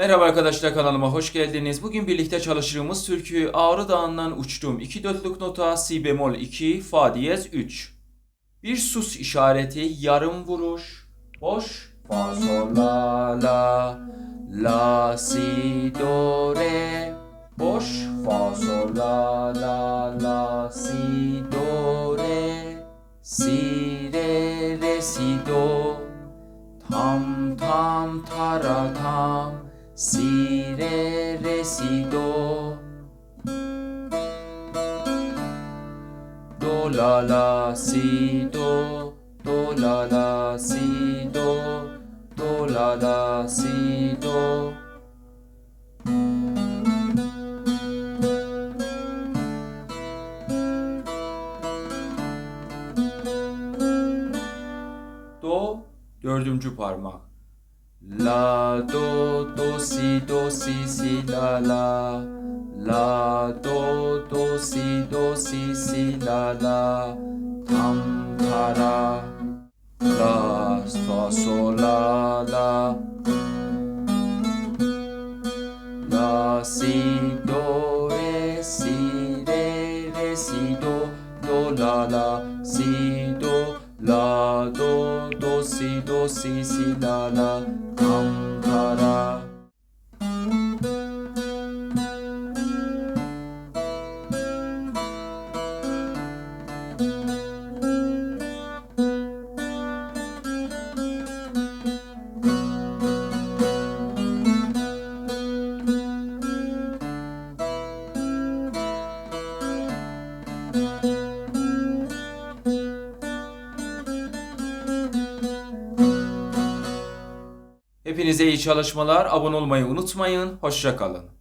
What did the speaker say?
Merhaba arkadaşlar kanalıma hoş geldiniz. Bugün birlikte çalıştığımız türkü Ağrı Dağı'ndan uçtum. 2 dörtlük nota si bemol 2 fa diyez 3. Bir sus işareti yarım vuruş. Boş. Fa sol la la la si do re. Boş. Fa sol la la la si do re. Si re re si do. Tam tam tara tam si re re si do do la la si do do la la si do do la la si do Do dördüncü parmak. La do do si do si si la la. La do do si do si si la la. Tam tara. La fa sol la la. La si do re si re re si do do la la si do la do do si do si si la la tam tara. Hepinize iyi çalışmalar. Abone olmayı unutmayın. Hoşça kalın.